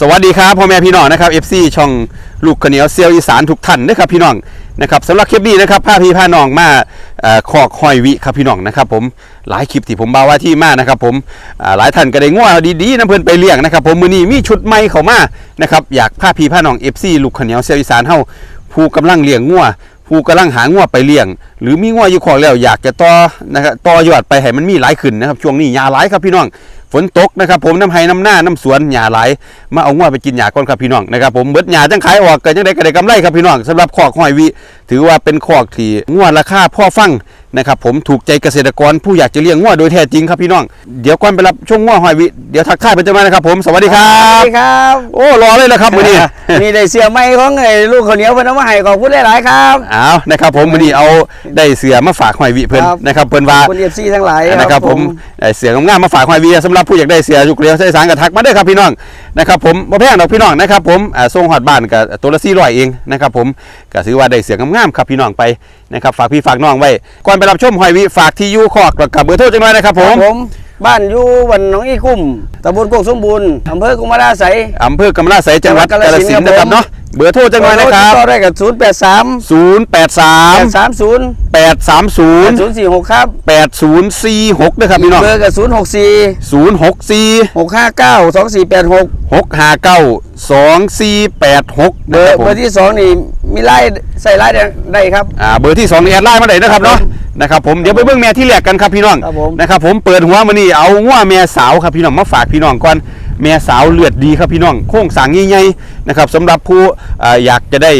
สวัสดีครับพ่อแม่พี่น้องนะครับ FC ช่องลูกขเหนียวเซียวอีสานทุกท่านนะครับพี่น้องนะครับสำหรับคลิปนี้นะครับพาพี่พาน้องมาเอ่อคอกหอยวิครับพี่น้องนะครับผมหลายคลิปที่ผมบ่าวว่าที่มานะครับผมหลายท่านก็ได้ง่วดีๆนะเพื่อนไปเลี้ยงนะครับผมมือนี้มีชุดใหม่เข้ามานะครับอยากพาพี่พาน้อง FC ลูกขเหนียวเซียวอีสานเฮาผู้กำลังเลี้ยงงัว ผู้กำลังหางัวไปเลี้ยง หรือมีงัวอยู่ขอแล้วอยากจะต่อนะครับต่อยอดไปให้มันมีหลายขึ้นนะครับช่วงนี้ยาหลายครับพี่น้องฝนตกนะครับผมน้ำไห้น้ำหน้าน้ำสวนหญ้าไหลายมาเอางัวไปกินหญ้าก่อนครับพี่น้องนะครับผมเบิดหญ้าจังขายออกก็จังได้ก็ได้กำไรครับพี่น้องสำหรับขอกหอยวิถือว่าเป็นขอกที่งัวราคาพ่อฟัง นะครับผมถูกใจเกษตรกรผู้อยากจะเลี้ยงงัวโดยแท้จริงครับพี่น้อง เดี๋ยวก่อนไปรับช่วงงัวหอยวิ เดี๋ยวทักทายเป็นจังหวะนะครับผมสวัสดีครัสวับ สดีครับโอ้รอเลยแล้วครับมื้อนี้นี่ได้เสียไม้ของไอ้ลูกข้าวเหนียวเพิ่นเอามาให้ขอบคุณหลายๆครับเอานะครับผมมื้อนี้เอาได้เสือมาฝากหอยวิเพิ่นครับ นะครับเพิ่นว่าคุณเอฟซีทั้งหลายนะครับผมเอ่อเสียงงามๆมาฝากหอยวีสำหรับผู้อยากได้เสียยุกเรียวใช้สารกระทักมาได้อครับพี่น้องนะครับผมบ่แพงดอกพี่น้องนะครับผมอ่าส่งฮอดบ้านกับตัวละ400เองนะครับผมก็ถือว่าได้เสียงงามๆครับพี่น้องไปนะครับฝากพี่ฝากน้องไว้ก่อนไปรับชมหอยวีฝากที่อยู่คอกกับเบอร์โทรจังหน่อยนะครับผผมมผมบ้านอยู่วันหนองอีคุ้มตำบลโคกสมบูรณ์อำเภอกุมาราไสยอำเภอกำมะลาไสยจังหวัดจักางหวัฬดสินธุ์กาฬสินธุ์นะครับครับผมเนาะ เบอร์โทรจังหน่อยนะครับต่อได้กับ0 8 3 083 8 3 0 830 0 4 6ครับ8046ด้วยครับพี่น้องเบอร์กับ0 6 4 064 6 5 9 2 4 8 6 659 2486เบอร์นะคบผมเบอร์ที่สองนี่มีไล่ใส่ไล่ได้ครับอ่าเบอร์ที่2นี่แอดไลน์มาได้นะครับเนาะนะครับผมเดี๋ยวไปเบิ่งแม่ที่แรกกันครับพี่น้องครับผมนะครับผมเปิดหัวมานี่เอางัวแม่สาวครับพี่น้องมาฝากพี่น้องก่อน แม่สาวเลือดดีครับพี่น้อง โค้งสร้างใหญ่ๆนะครับสำหรับผู้อ่าอยากจะได้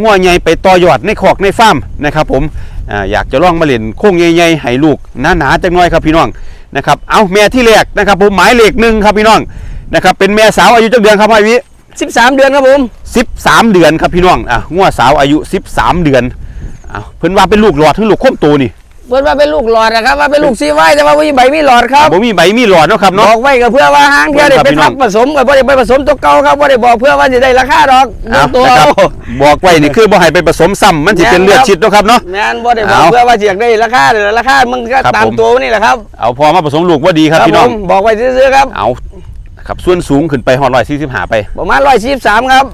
งัวใหญ่ไปต่อยอดในคอกในฟาร์มนะครับผมอ่าอยากจะลองมาเล่นโค้งใหญ่ๆให้ลูกหนาๆจังน้อยครับพี่น้องนะครับเอาแม่ที่แรกนะครับผมหมายเลขหนึ่งครับพี่น้องนะครับเป็นแม่สาวอายุจักเดือนครับพ่อวิ13เดือนครับผม13เดือนครับพี่น้องอะงัวสาวอายุ13เดือนอ้าวเพิ่นว่าเป็นลูกหลอดทั้งลูกโคมโตนี่ เพิ่นว่าเป็นลูกหลอดนะครับว่าเป็นลูกซีไว้แต่ว่ามีใบมีหลอดครับบ่มีใบมีหลอดเนาะครับบเนาะ อกไว้ก็เพื่อว่าห้างเที่ยวได้ครับไปพี่น้องทับผสมกับบ่ได้ไปผสมตัวเก่าครับบ่ได้บอกเพื่อว่าจะได้ราคาดอกเอาตัว นะครับบอกไว้นี่คือบ่ให้ไปผสมซ้ำมันสิเป็นเลือดชิดเนาะครับเนาะ แม่นบ่ได้บอกเอาเพื่อว่าจะอยากได้ราคาเดี๋ยวราคามึงก็ครับตามผม ตัวนี่แหละครับเอาพอมาผสมลูกว่าดีครับพี่น้องผมบอกไว้ซื่อๆครับ เอาครับส่วนสูงขึ้นไปฮอด145ไปประมาณ143ครับ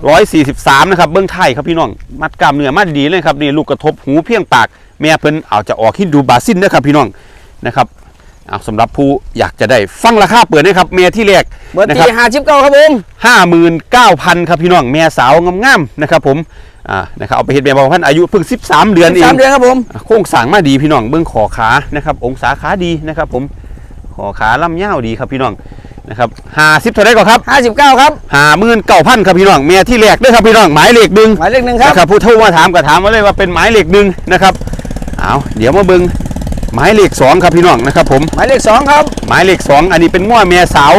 143นะครับเบื้องไทยครับพี่น้อง มัดกล้ามเนื้อมาดีเลยครับนี่ลูกกระทบหูเพียงปาก แม่เพิ่นเอาจะออกฮินดูบาซินนะครับพี่น้องนะครับเอาสำหรับผู้อยากจะได้ฟังราคาเปิดนะครับแม่ที่แรกเบอร์นะคที่รับ59ครับผมห้าหมื่นเก้าพันครับพี่น้องแม่สาวงามๆนะครับผมอ่านะครับเอาไปเห็ดแม่บางพันอายุเพิ่ง 13 เดือนเอง3เดือนครับผมอะโค้งสร้างมาดีพี่น้องเบื้องขอขานะครับ องศาขาดีนะครับ ผมขอขาล่ำยาวดีครับพี่น้องนะครับห้าสิบเท่าไรก่อนครับ59 ครับห้าหมื่นเก้าพันครับพี่น้องแม่ที่แรกเด้วยครับพี่น้องหมายเลขหนึ่งหมายเลขหนึ่งครับ นะครับผู้โทรมาถามก็ถามมาเลยว่าเป็นหมายเลขหนึ่งนะครับ เอาเดี๋ยวมาเบิ้งหมายเลขสองครับพี่น้องนะครับผมหมายเลขสองครับหมายเลขสองอันนี้เป็นง้อแม่สาว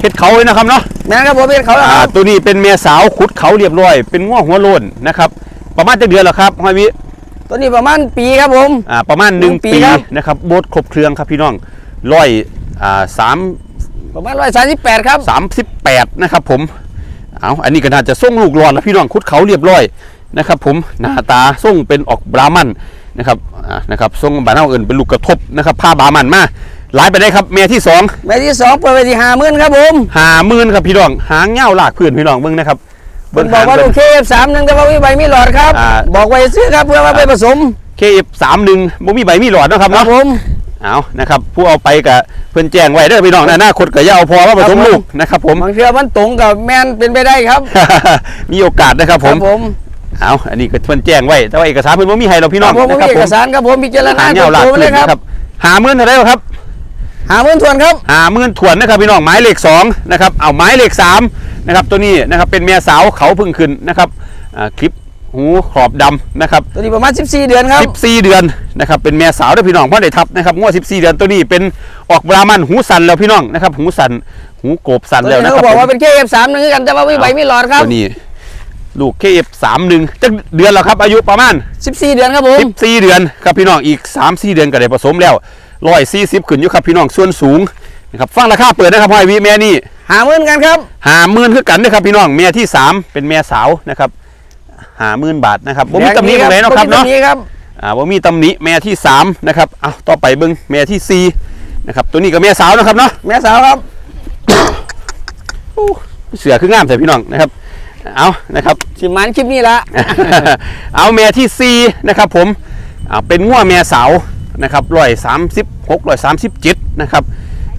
เฮ็ดเขาเลยนะครับเนาะแม่นครับผมเป็นเขาแล้วคอ่ารับตัวนี้เป็นเมียสาวขุดเขาเรียบร้อย เป็นง้อหัวโลนนะครับประมาณจะเดือนแล้วครับห้อยวิตัวนี้ประมาณปีครับผมอ่าประมาณหนึ่งหนึ่งปีปีครับนะครับโบสครบเครื่องครับพี่น้องร้อยอ่าสามประมาณ138ครับสามสิบแปดนะครับผมเอาอันนี้ก็น่าจะส่งลูกหลอดแล้วพี่น้องขุดเขาเรียบร้อยนะครับผมหน้าตาส่งเป็นออกบรามัน นะครับอ่านะครับส่งบานเอาเอินเป็นลูกกระทบนะครับผ้าบามันมาหลายไปได้ครับเมียที่สองแม่ที่สองเปิดไปที่50,000ครับผมหาหมื่นครับพี่น้องหางเง่าลากพื้นพี่น้องเบิ้งนะครับเพิ่นบอกว่าหงลูกเคฟ3นึงแต่ว่ามีใบมีหลอดครับอ่าบอกไว้ซื้อครับเพื่อว่าไปผสมเคเอฟสามหนึ่งบ่มีใบมีหลอดเนาะครับครัเนาะบผมเอานะครับผู้เอาไปกับเพื่อนแจ้งไว้เด้อพี่น้องนะหน้าคดกับย่าเอาพอว่าผสมครับผมลูกนะครับผมบางเทื่อมันตรงกับแม่นเป็นไปได้ครับ มีโอกาสนะครับผมผม เอาอันนี้ก็เพื่อนแจ้งไว้แต่ว่าเอกสารเพื่อนบ่มีให้เราพี่น้องผมนะมีครับเอผกมสารครับผมพิจารณาหางตัเงาวลากตัวพื้เลนยครับนะครับหาหมื่นเท่าไหรครับ หาเงินทวนครับหาหมื่นถวนนะครับพี่น้องหมายเลขสองนะครับเอาหมายเลขสามนะครับตัวนี้นะครับเป็นเมียสาวเขาเพึ่งขึ้นนะครับอ่าคลิปหูขอบดำนะครับตัวนี้ประมาณ 14 เดือนครับ 14 เดือนนะครับเป็นแม่สาวเด้วยพี่น้องพ่อได้ทับนะครับงวด14 เดือนตัวนี้เป็นออกบรามันหูสันแล้วพี่น้องนะครับหูสันหูโกบสันตัวแล้วนี้นะคเขารับบอกว่าผมเป็นเคฟสามนึงกันแต่ว่ามีใบมีหลอดครับตัวนี้ ลูกเคฟสามหนึ่งจะเดือนแล้วครับ อายุประมาณ 14 เดือนครับผม 14 เดือนครับพี่น้องอีก3-4เดือนก็ได้ผสมแล้วร้อยสี่สิบขึ้นอยู่ครับพี่น้องส่วนสูงนะครับฟังราคาเปิดนะครับพ่อไอวีแม่นี่หาเงินกันครับหาหมื่นคือกันนะครับพี่น้องแม่ที่สามเป็นแม่สาวนะครับหาหมื่นบาทนะครับผมมีตำหนิตรงไหนเนาะครับเนาะบ่มีตำหครับอ่าว่ามีตำหนิแม่ที่3นะครับเอาต่อไปเบิ้งแม่ที่4นะครับตัวนี้ก็แม่สาวนะครับเนาะแม่สาวครับ เสือคืองามแต่พี่น้องนะครับ เอานะครับสิมันคลิปนี้ละเอาแม่ที่สี่นะครับผมอ่าเป็นง่วแม่สาวนะครับร้อยสามสิบหกร้อยสามสิบเจ็ดนะครับ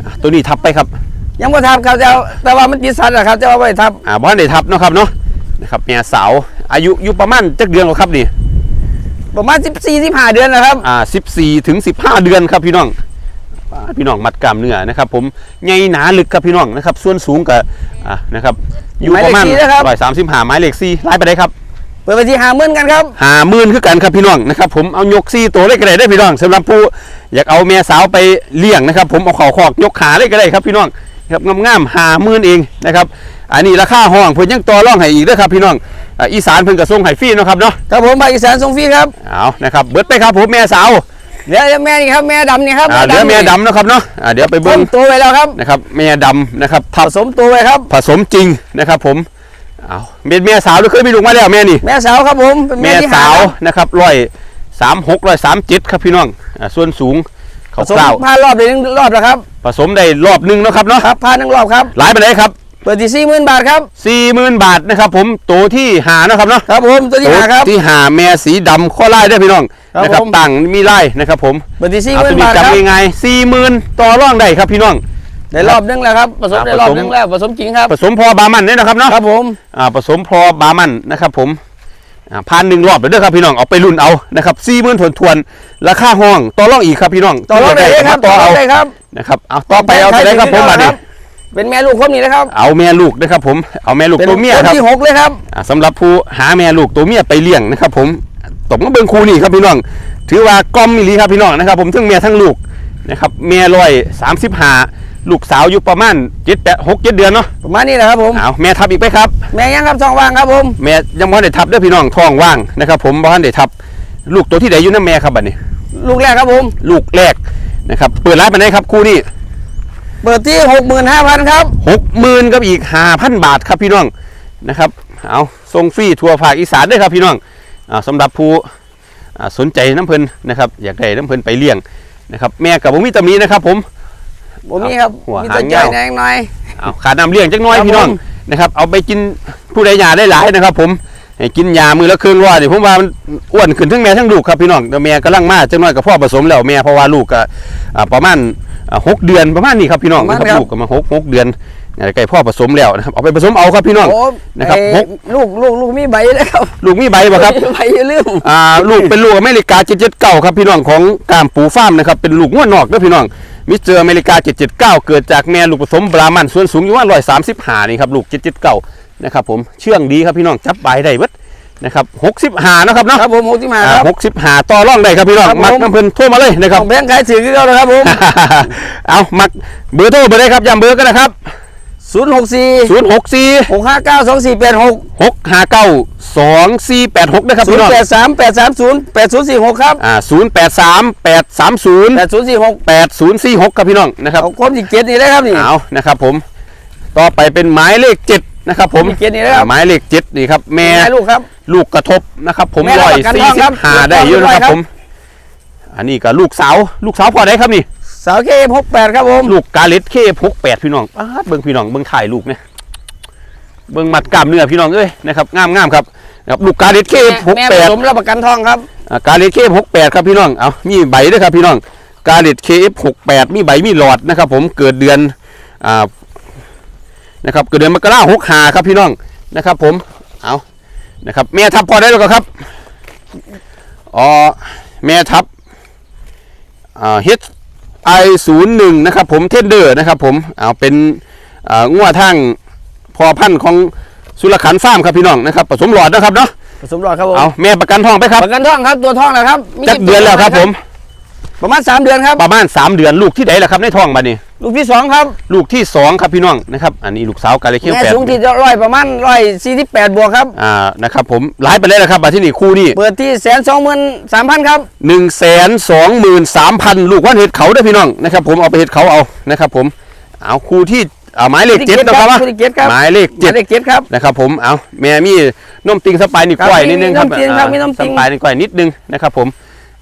อ่าตัวนี้ทับไปครับ ยังบ่ทับครับแต่ว่าแต่ว่ามันติดสัตว์อะครับแต่ว่าไม่ทับอ่าบ้านได้ทับเนาะครับเนาะนะครับแม่สาวอายุอยู่ประมาณจักเดือนกว่าครับนี่ประมาณ14 15เดือนนะครับอ่าสิบสี่ถึงสิบห้าเดือนครับพี่น้องอ่าพี่น้องมัดกล้ามเนื้อนะครับ ผมใหญ่หนาลึกครับพี่น้องนะครับ ส่วนสูงกับอ่านะครับ อยู่ประมาณร้อยสามสิบห้าไม้เหล็กซี่ไล่ไปได้ครับเปิดไปที่50,000กันครับหาหมื่นคือกันครับพี่น้องนะครับผมเอายกซี่ตัวเล็กก็ได้ได้อพี่น้องสำหรับผู้อยากเอาเมียสาวไปเลี้ยงนะครับ ผมเอาเข่าคอกยกขาเลยก็ได้ครับพี่น้องครับงามๆหาหมื่นเองนะครับอันนี้ราคาห้องเพิ่นยังต่อรองให้อีกเด้อครับพี่น้องอ่าอีสานเพิ่นก็ส่งให้ฟรีเนาะครับเนาะ ครับผมภาคอีสานส่งฟรีครับ เอานะครับ เบิดไปครับผมแม่สาว เดี๋ยวแม่นี่ครับแม่ดำนี่ครับอ่าเดี๋ยวแม่ดำเนาะครับเนาะอ่าเดี๋ยวไปเบิ้เบิ่งตัวไว้แล้วครับนะครับแม่ดำนะครับผทับสมตัวไว้ครับ ผสมจริงนะครับ ผมเอาเป็นแม่สาวหรือเคยมีลูกมาแล้วแม่นี่แม่สาวครับผมเป็นแม่ที่สาวหครับนะครับร้อยสามหกร้อยสามเจ็ดครับพี่น้องอ่าส่วนสูงผเขาสมเกล้าพารอบเดียวนึงรอบแล้วครับ ผสมได้รอบหนึงเนาะครับเนาะครับพาหนึ่งรอบครับหลายไปไหนใดครับ เปิดที่40,000บาทครับสี่หมื่นบาทนะครับผมตัวที่หานะครับเนาะครับผมตัวที่ตัวหาครับที่หาแม่สีดำข้อไล่ได้อพี่น้องครับนะครับผมต่างมีไล่นะครับผมเปิดที่เอาตัว40,000นี้บาทครับจำยังไงสี่หมื่นต่อร่องได้ครับพี่น้องได้รอบนึงแล้วครับผสมอ่าได้รอบผสมนึงแล้วผสมจริงครับผสมพอบามันเนี่ยนะครับเนาะครับผมอ่าผสมพอบามันนะครับผมอ่าพันหนึ่งรอบเด้อครับพี่น้องเอาไปรุ่นเอานะครับสี่หมื่นทวนทวนๆราคาห้องต่อรองอีกครับพี่น้องต่อรอบได้เลยครับต่ต่ออรอเอาบได้ครับนะครับเอาต่อไปเอาไปได้ครับผมมาดิ เป็นแม่ลูกคนนี้นะครับ เอาแม่ลูกนะครับผมเอาแม่ลูกเป็นตัวเมียคนครับที่หกเลยครับอ่าสำหรับผู้หาแม่ลูกตัวเมียไปเลี้ยงนะครับ ผมตบมาเบิ่งคูนี่ครับพี่น้อง ถือว่ากลมมิลีครับพี่น้องนะครับ ผมทั้งเมียทั้งลูกนะครับเมียร้อยสามสิบห้าลูกสาวอยู่ประมาณเจ็ดแปดหกเจ็ดเดือนเนาะประมาณนี้แหละครับผมเอาแม่ทับอีกไหมครับ แม่ยังครับช่องว่างครับผมแม่ยังบ่ทันได้ทับเด้อพี่น้องท้องว่างนะครับผมบ่ทันได้ทับ ลูกตัวที่ใดอยู่น้าแม่ครับบัดนี้ ลูกแรกครับผม ลูกแรกนะครับเปิดร้านไปไหนครับคู่นี้ เปิดที่65,000ครับหกหมื่นกับอีกห้าพันบาทครับพี่น้องนะครับเอาส่งฟรีทัวร์ภาคอีสานด้วยครับพี่น้องอ่าสำหรับผู้อ่าสนใจน้ำเพลินนะครับอยากได้น้ำเพลินไปเลี้ยงนะครับ แม่กับผมมีตำหนี้นะครับ ผมผมมีครับหัวมีหางตัวจ่อยยาวแดงหน่อยเอาขาน้ำเลี้ยงจักหน้อยครับพี่น้องผมนะครับ เอาไปกินผู้ใดยาได้หลายนะครับ ผมให้ กินยามือละครึ่งร้อยนี่ผมว่ามันอ้วนขึ้นทั้งแม่ทั้งลูกครับพี่น้องแต่แม่กำลังมาจักหน้อยกับพ่อผสมแล้วแม่เพราะว่าลูกก็อ่าประมาณอ่าหกเดือนประมาณนี้ครับพี่น้องนะครับลูกก็มาหกหกเดือนเนี่ยใกล้พ่อผสมแล้วนะครับเอาไปผสมเอาครับพี่น้องโอ้นะครับเอ่อหกลูกลูกลูกมีใบเลยครับลูกมีใบบ่ครับมีใบอย่าลืมอ่าลูกเป็นลูกอเมริกา779ครับพี่น้องของกามปูฟาร์มนะครับเป็นลูกงวดนอกเด้อพี่น้องมิสเตอร์อเมริกา779เกิดจากแม่ลูกผสมบรามันส่วนสูงอยู่ว่า135นี่ครับลูก779 นะครับผมเชื่องดีครับพี่น้องจับใบได้เบิดนะครับ65นะครับเนาะครับผมหกที่มาครับหกสิบห้าต่อรองได้ครับพี่น้องครับผมมักน้ำเพิ่นโทรมาเลยนะคขรับองแบงค์ขายถือคือเขาเลยครับผมเอามักเบอร์โทรไปเลยครับย้ำเบอร์ก็นะครับ064 064 659 2486 659 2486นะครับพี่น้อง083 830 8046ครับอ่า083 830 8046 8046ครับพี่น้องนะครับเอาคนที่เจ็ดนี่เลยครับนี่เอานะครับผมต่อไปเป็นหมายเลขเจ็ด นะครับผมมีเกียรตินี่นะครับอ่าหมายเลขเจ็ดนี่ครับแม่แม่ลูกครับ ลูกกระทบนะครับผมแม่รับร้อยประกันสี่ทองสิครับบห้าได้เยอะนะคครัรับบผม อันนี้ก็ลูกสาวลูกสาวพอได้ครับนี่ สาวเค68ครับผม ลูกกาเลตเคพกแปดพี่น้องป๊าดเบิ้งพี่น้องเบิ้งถ่ายลูกเนี่ยเบิ้งมัดกล้ามเนื้อพี่น้องเอ้ยนะครับงามงามๆครับนะครับลูกกาเลตเคพกแม่แปผดสมรับประกันทองครับอ่ากาเลตเคหกแปดครับพี่น้องเอามีใบด้วยครับพี่น้องกาเลตเคฟหกแปดมีใบมีหลอดนะครับผมเกิดเดือนอ่า นะครับเกิดเดือนมกราหกหาครับพี่น้องนะครับ ผมเอานะครับแม่ทับพอได้แล้วก็ครับอ๋อแม่ทับอ่า H I ศูนย์หนึ่งนะครับผมเทนเดอร์นะครับผมเอาเป็นอ่างัวทางพอพันธุ์ของสุรขันฟาร์มครับพี่น้องนะครับผสมหลอดนะครับเนาะผสมรอดครับผมเอาแม่ประกันทองไปครับประกันทองครับตัวทองนะครับมีจักเดือนแล้วครับผม ประมาณ 3 เดือนครับ ประมาณ 3 เดือนลูกที่ไหนล่ะครับในท้องบัดนี้ ลูกที่ 2 ครับ ลูกที่ 2 ครับพี่น้องนะครับ อันนี้ลูกสาวกาเลเคียวแม่แปดสูงที่ร้อยประมาณร้อยสี่สิบแปดบวกครับ อ่า นะครับผมหลายไปเลยนะครับบัดที่นี่คู่นี้เปิดที่แสนสองหมื่นสามพันครับหนึ่งแสนสองหมื่นสามพันลูกว่านเห็ดเขาได้อพี่น้องนะครับผมเอาไปเห็ดเขาเอานะครับผมเอาคู่ที่เอาหมายเลขเจ็ดนะครับว่าคู่ที่เจ็ดครับหมายเลขเจ็เจ็ดดเลขเจ็ดครับนะครับผมเอาแม่มีนมติงสไปายนี่กล้วยครับนิดนึงครับมีนมติงครับอ่ามีนมติงสไปายนี่กล้วยนิดนึงนะครับผม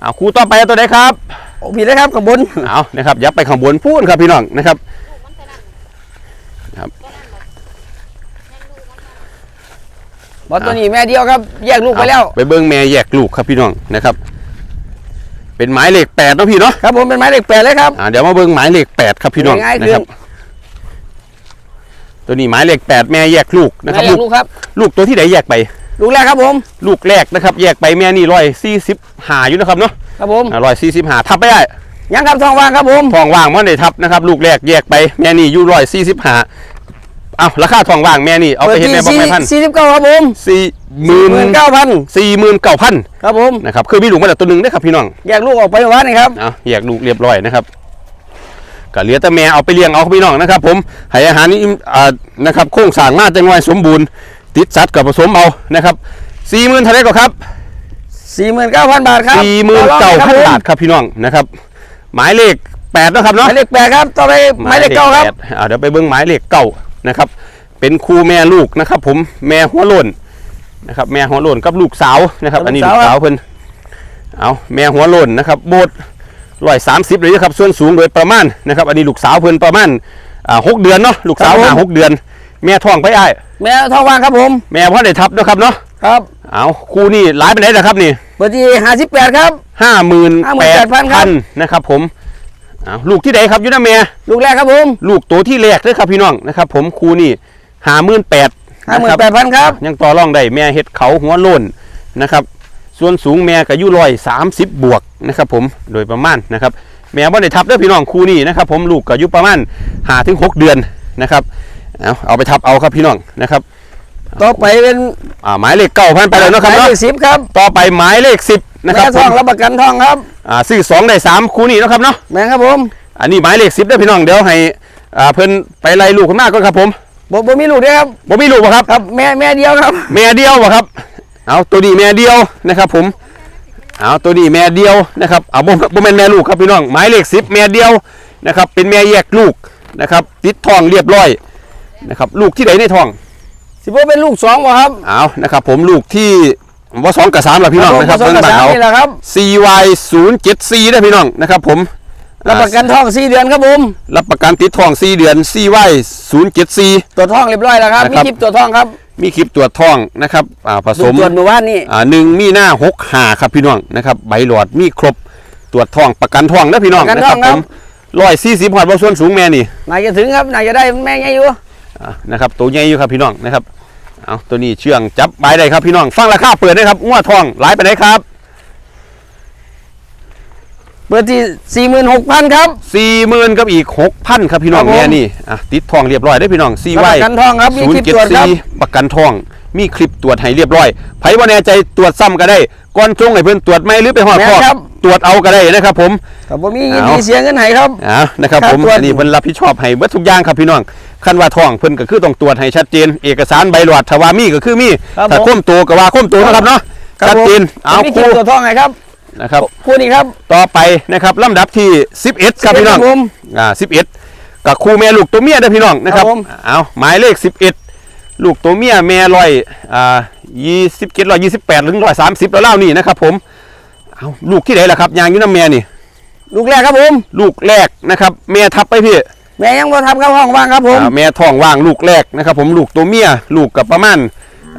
เอาคู่ต่อไปเอาตัวไหนครับโอ้ผิดเลยครับข้างบนเอานะครับยับไปข้างบนพูนครับพี่น้องนะครับบอตัวนี้แม่เดียวครับ แยกลูกไปแล้วเอาไปเบิ้งแม่แยกลูกครับพี่น้องนะครับ เป็นหมายเลขแปดเนาะพี่เนาะครับผมเป็นไม้เด็กแปดเลยครับอ่าเดี๋ยวมาเบิ้งหมายเลขแปดครับพี่น้องง่ายๆนะครับตัวนี้หมายเลขแปดแม่แยกลูกนะครับแม่แยลูกกลูกครับ ลูกตัวที่ไหนแยกไป ลูกแรกครับผม ลูกแรกนะครับ แยกไปแม่นี่ร้อยสี่สิบหาอยู่นะครับเนาะครับผมร้อยสี่สิบหาทับไปได้ยังครับทองว่างครับผมทองว่างมันได้ทับนะครับ ลูกแรกแยกไปแม่นี่อยู่ร้อยสี่สิบหาเอาราคาทองว่างแม่นี่เอาไปเห็นแม่บอกแม่พันสี่สิบเก้าครับผมสี่หมื่นหมื่นเก้าพันสี่หมื่นเก้าพันครับผมนะครับคือมีลูกมาแต่ตัวหนึ่งนะครับพี่น้องแยกลูกออกไปวันนี้ครับเอาแยกลูกเรียบร้อยนะครับ ก็เหลือแต่แม่เอาไปเลี้ยงเอาครับพี่น้องนะครับ ผมให้อาหารนี่อ่านะครับโครงสร้างมาจังไว้สมบูรณ์ ติดสัตว์กับผสมเอานะครับสี่หมื่นเท่าไหรก็ครับสี่หมื่นเก้าพันบาทครับสี่หมื่นเก้าพันบาทครับพี่น้องนะครับ หมายเลขแปดนะครับหเนาะมายเลขแปดครับต่อไปหมายเลขเก้าครับแปดอ่าเดี๋ยวไปเบิ้งหมายเลขเก้านะครับ เป็นครูแม่ลูกนะครับ ผมแม่หัวโล้นนะครับแม่หัวโล้นกับลูกสาวนะครับ อันนี้ลูกสาวเพิ่นเอาแม่หัวโล้นนะครับโบด ร้อยสามสิบเลยนะครับส่วนสูงโดยประมาณนะครับอันนี้ลูกสาวเพิ่นประมาณอ่าหกเดือนเนาะลูกสาวหาหกเดือน แม่ท้องไปอ้ายแม่ทองว่างครับผม แม่พ่อได้ทับนะครับเนาะครับเอาครูนี่หลายไปไหนนะครับนี่เบอร์ที่ห้าสิบแปดครับห้าหมื่นแปด58,000ครัพับนนะครับผมเอาลูกที่ไหนครับอยุนะแม่ลูกแรกครับผม ลูกตัวที่แรกเลยครับพี่น้องนะครับผมครูนี่หาหมื่นแปดห้าหมื่นแปดพันครับ ยังต่อรองได้แม่เห็ดเขาหัวโล้นนะครับ ส่วนสูงแม่ก็อายุร้อยสามสิบบวกนะครับผมโดยประมาณนะครับแม่บ่ได้ทับเด้อพี่น้องครูนี่นะครับผมลูกก็อายุประมาณหาถึงหกเดือนนะครับเอาเอาไปทับเอาครับพี่น้องนะครับ ต่อไปเป็นอ่าหมายเลขเก้าพันไปเลยเนาะครับหมายเนาะเลขสิบครับต่อไปหมายเลขสิบนะครับแม่ทองผมรับประกันทองครับอ่าซื้อสองได้สามครูนี่เนาะครับเนาะแม่ครับผมอันนี้หมายเลขสิบได้อพี่น้องเดี๋ยวให้อ่าเพิ่นไปไล่ลูกขึ้นมาก่อนครับผมบ่บ่มีลูกด้วยครับบ่มีลูกบ่ครับ ครับแม่แม่เดียวครับ แม่เดียวบ่ครับ เอาตัวนี้แม่เดียวนะครับ ผมเอาตัวนี้แม่เดียวนะครับเอาบ่บ่แม่นแม่ลูกครับพี่น้องหมายเลขสิบแม่เดียวนะครับเป็นแม่แยกลูกนะครับติดทองเรียบร้อยนะครับลูกที่ไหนในท้องสิบ่เป็นลูกสองบ่ครับเอานะครับผมลูกที่ว่าสองกับสามละพี่น้องนะครับผสมเบิ่งกับบ้านสามเอานี่แหละครับ CY 0 7 4ได้อพี่น้องนะครับผม รับประกันทองสี่เดือนครับผมรับประกันติดทอง4เดือน CY 0 7 4ตัวจทองเรียบร้อยแล้วครับนะมีครับคลิปตัวจทองครับ มีคลิปตรวจทองนะครับอ่าผสมตรวจเมื่อวานนี้อ่าหนึ่งมีหน้าหกหาครับพี่น้องนะครับใบหลอดมีครบตรวจทองประกันทองนะพี่น้องประกันนะคทรัอบงผครับมร้อยสี่สิบหอดบส่วนสูงแม่นี่น่าจะถึงครับน่าจะได้แม่ใหญ่อยู่อ่านะครับตัวใหญ่อยู่ครับพี่น้องนะครับเอาตัวนี้เชื่องจับใบได้ครับพี่น้องฟังราคาเปิดได้ครับงวดทองหลายไปไหนใดครับ เบอร์ที่สี่หมื่นหกพันครับ สี่หมื่นกับอีกหกพันครับพี่น้องครับผม แม่นี่อะติดทองเรียบร้อยได้อพี่น้องซีรับไว้ประกันทองครับมีศูนคลิย์ปเจ็ดตรวจครับ สี่ประกันทอง มีคลิปตรวจให้เรียบร้อยไผว่าแน่ใจตรวจซ้ำก็ได้ก่อนจงให้เพิ่นตรวจไหมหรือไปหอดแม่คอกครับ ตรวจเอาก็ได้นะครับผม ครับผมมียินเอาดีเสียเงินให้ครับ อ่านะครับครับผมตรวจ อันนี้เพิ่นรับผิดชอบให้เบิดทุกอย่างครับพี่น้องคันว่าท้องเพิ่นก็คือต้องตรวจให้ชัดเจน เอกสารใบหลอดถ้าว่ามีก็คือมีครับถ้าผมค้มตัวก็ว่าค้มตัวนะครับเนาะครับชัดเจนผมเอามีคคลิรูปตัวจทองให้ครับ นะครับคู่นี้ครับ ต่อไปนะครับลำดับที่ 11 ครับพี่น้องผมอ่า11 กับครูแม่ลูกตัวเมียเด้อพี่น้องนะครับครับผมเอาหมายเลข 11 ลูกตัวเมียแม่ร้อยอ่า27 128ถึง130แล้วเล่านี่นะครับผมเอาลูกที่ไหนล่ะครับยางอยู่น้ำแม่นี่ ลูกแรกครับผม ลูกแรกนะครับแม่ทับไปพี่แม่ยังบ่ทำเข้าห้องว่างครับผมอ่าแม่ท้องว่างลูกแรกนะครับผมลูกตัวเมียลูกกับประมาณ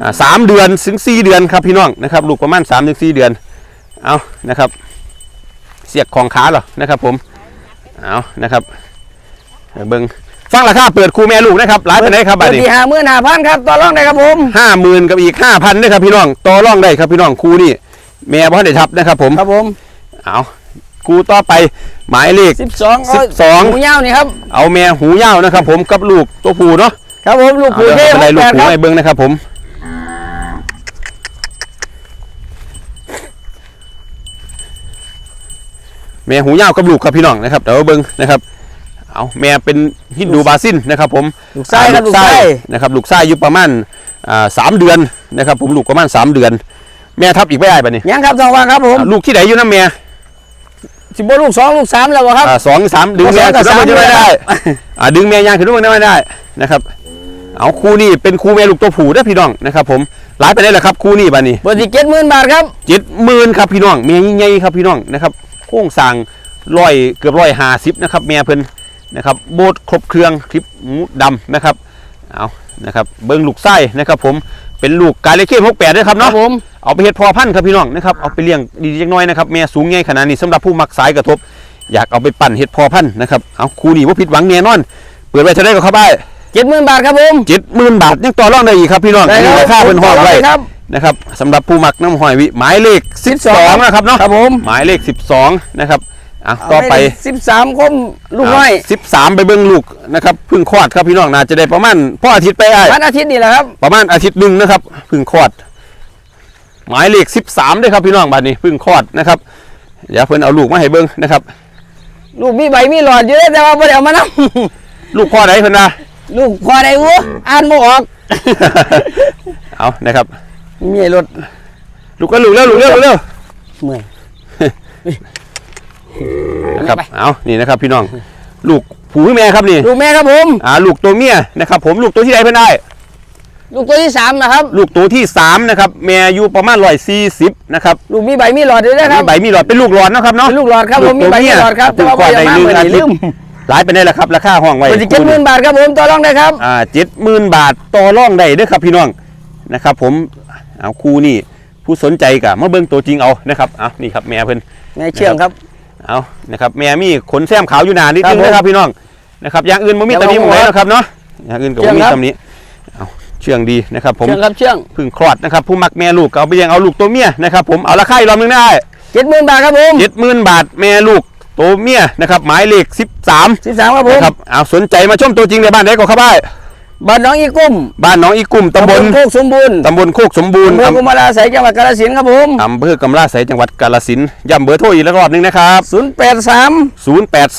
อ่าสามเดือนถึงสี่เดือนครับพี่น้องนะครับลูกประมาณสามถึงสี่เดือน เอานะครับ เสียกของขาเหรอนะครับผมเอานะครับเบิ้งฟังราคาเปิดครูแม่ลูกนะครับหลายไปไหนครับบัดเบอร์นี้ที่ห้าหมื่นห้าพันครับต่อรองได้ครับผมห้าหมื่นกับอีกห้าพันนะครับพี่น้องต่อรองได้ครับพี่น้องครูนี่แม่พ่อได้ทับนะครับผมครับผมเอาครูต่อไปหมายเลขสิบสอง12หมูยาวนี่ครับเอาแม่หูยาวนะครับ ผมกับลูกตัวผู้เนาะครับผมลูกเอาผู้เดี๋ยวเท่เอาไปหไล่กลูแปกดหูครับให้เบิ้งนะครับผม แม่หูยาวกับลูกครับพี่น้องนะครับเดี๋ยวเบิ้งนะครับ เอาแม่เป็นฮินดูบาซินนะครับ ผมลูกไส้ครับลูกไส้ไส้นะครับ ลูกไส้อายุประมาณอ่าสามเดือนนะครับ ผมลูกประมาณสามเดือน แม่ทับอีกไม่ได้ปะนี่ยังครับทองว่างครับผมอ่าลูกที่ไหนอยู่นะแม่สิบโบลูกสองลูกสามแล้วบ่ครับอ่าสองสามดึงแม่สองกัขึ้บนมาสามไม่เลยได้ครับอ่าดึงแม่ยางขึ้นมาไม่ได้นะครับ เอาคู่นี่เป็นคู่แม่ลูกตัวผู้เด้อพี่น้องนะครับ ผมหลายไปได้แหละครับคู่นี่บานี้เบอร์ที่เจ็ดหมื่นบาทครับเจ็ดหมื่นครับพี่น้องแม่ใหญ่ๆครับพี่น้องนะครับ โค้งสร้างร้อยเกือบร้อยห้าสิบนะครับแม่เพิ่นนะครับโบดครบเครื่องคลิปหมูดำนะครับเอานะครับเบิ้งลูกไส้นะครับผมเป็นลูกกาเลเก้หกแปดด้วยครับครัเนาะบผมเอาไปเฮ็ดพอพันธุ์ครับพี่น้องนะครับเอาไปเลี้ยงดีๆจักหน้อยนะครับแม่สูงใหญ่ขนาดนี้สำหรับผู้มักสายกระทบ อยากเอาไปปั่นเฮ็ดพอพันธุ์นะครับเอาคู่นี้ว่าผิดหวังแน่นอน เปิดไว้เท่าไดก็เข้าไปเจ็ดหมื่นบาทครับผมเจ็ดหมื่นบาทยังต่อรองได้อีกครับพี่น้องได้อันคนี้รับราคาเป็นห้องไว้ครับ นะครับสำหรับผู้มักน้ำหอยวิหมายเลข 12 นะครับเนาะครับผมหมายเลข 12 นะครับอะต่อไปสิบสามคมลูกน้อยสิบสามไปเบิ้งลูกนะครับเพึ่งคลอดครับพี่น้องน่าจะได้ประมาณพ่ออาทิตย์ไปได้วันอาทิตย์นี่แหละครับประมาณอาทิตย์หนึ่งนะครับเพึ่งคลอด หมายเลขสิบสามด้วยครับพี่น้องบัดนี้เพึ่งคลอดนะครับเดี๋ยวเพิ่นเอาลูกมาให้เบิ้งนะครับ ลูกมีใบมีหลอดอยู่เด้อแต่ว่าบ่ได้เอามานํลูกพ่อไหนเพิ่นนะลูกพอได้อูอ่านบ่ออกเอานะครับ มีรถลูกก็ลูกเร็วลูกเร็วลูกเร็วเมื่อยนะครับเอานี่นะครับพี่น้อง ลูกผูแม่ครับนี่ลูกแม่ครับผมอ่าลูกตัวเมียนะครับ ผมลูกตัวที่ใดเพิ่นได้ลูกตัวที่สามนะครับ ลูกตัวที่สามนะครับ แม่อายุประมาณร้อยสี่สิบนะครับ ลูกมีใบมีหลอดด้วยนะคมีรับใบมีหลอดเป็นลูกหลอดนะครับเนาะ เป็นลูกหลอดครับผม มีใบมีหลอดครับแต่ว่าแต่ว่าในบ่หนึ่งได้มาอาทิตลืย์มหลายไปได้แล้วครับ ราคาห้องไว้เป็นสิเจ็ดหมื่นบาทครับผม ต่อรองได้ครับ อ่าเจ็ดหมื่นบาทต่อรองได้เด้อครับพี่น้องนะครับ ผม เอาครูนี่ผู้สนใจกับมาเบิ่งตัวจริงเอานะครับเอานี่ครับแม่เพิ่นแม่เชื่องครับเอานะครับแม่มีขนแซมขาวอยู่หนานิดครับนึงผมนะครับพี่น้องนะครับอย่างอื่นมันมีเดี๋ยวตำหนิหมดผมแล้วนะครับเนาะอย่างอื่นก็เชื่บ่องมีครับตำหนิเอาเชื่องดีนะครับผมเชื่องครับเชื่องเพึ่งคลอดนะครับผู้มักแม่ลูกก็เอาไปยังเอาลูกตัวเมียนะครับผมเอาราคาอีกรอบหนึงได้เจ็ดหมื่นบาทครับผมเจ็ดหมื่นบาทแม่ลูกตัวเมียนะครับหมายเลขสิบสามสิบสามครับผมนะครับเอาสนใจมาชมตัวจริงในบ้านไหนก็เข้าบ้าน บ้านน้องอีกุ้มบ้านหน้องอีกุ่มตำบลโคกสมบูรณ์ตำบลโคกสมบูรณ์อำเภอกุอำมาราใสจังหวัดกาฬสินธุ์ครับผมอำเภอกำลาไสจังหวัดกาฬสินธุ์ย้ำเบอร์โทรอีกแล้วรอบหนึงนะครับศูนย์แปดสาม0 8 3แปด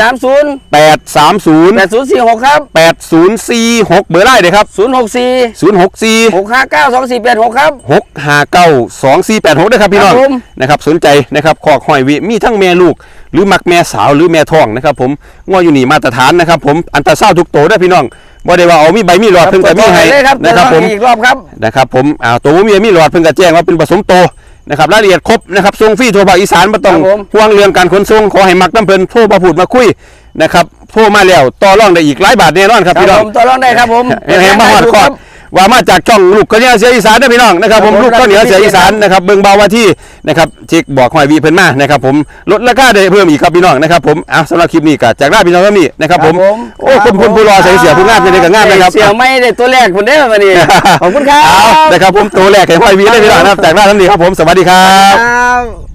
สามศูนย์8 3 แป0ดศูนย์สี่หกครับ8 0 4 6 เบอร์ไล่เลยครับ ศูนย์หกสี่0 6 4หกห้าเก้าสองสี่แปดหกครับ 6 5 9 2 4 8 6ด้วยครับพี่น้องครับผม นะครับสนใจนะครับขอกหอยวิมีทั้งแม่ลูก หรือมักแม่สาวหรือแม่ท้องนะครับผมงออยู่นี่มาตรฐานนะครับผมอันตราเศร้าทุกโตวเด้วยพี่น้องบ่ได้ว่าเอามีใบมีหลอดเพิ่งแต่มีให้เลยครับนะครับผมอีกรอบครับนะครับผมอ่าตัวเมียมีหลอดเพิ่งกระแจ้งว่าเป็นผสมโตนะครับรายละเอียดครบนะครับส่งฟรีทั่วภาคอีสานไม่ต้องครับผมห่วงเรื่องการขนส่งขอให้มักน้ำเพลินโทรมาพูดมาคุยนะครับโทรมาแล้วต่อรองได้อีกหลายบาทแน่นอนครับครับพี่น้อผงมต่อรองได้ครับผมเห็นมาหอดคอด ว่ามาจากช่องลูกข้าวเหนียวเสียอีสานนะพี่น้องนะครับผมครับผม ลูกข้าวเหนียวเสียอีสานนะครับเบิ่งเบาว่าที่นะครับเช็คบอกหอยวีเพิ่นมานะครับผมลดราคาได้เพิ่มอีกครับพี่น้องนะครับผมเอาสำหรับคลิปนี้ก็จากลาพี่น้องเท่านี้นะครับผมโอ้คุณคุณผู้รอใส่เสียผู้งามเป็นกับงามนะครับ เสียไม่ได้ตัวแรกคนเด้อวันนี้ขอบคุณครับ เอานะครับผมตัวแรกแห่งหอยวีเลยพี่น้องนะครับจากลาท่านนี้ครับผมสวัสดีครับ ครับ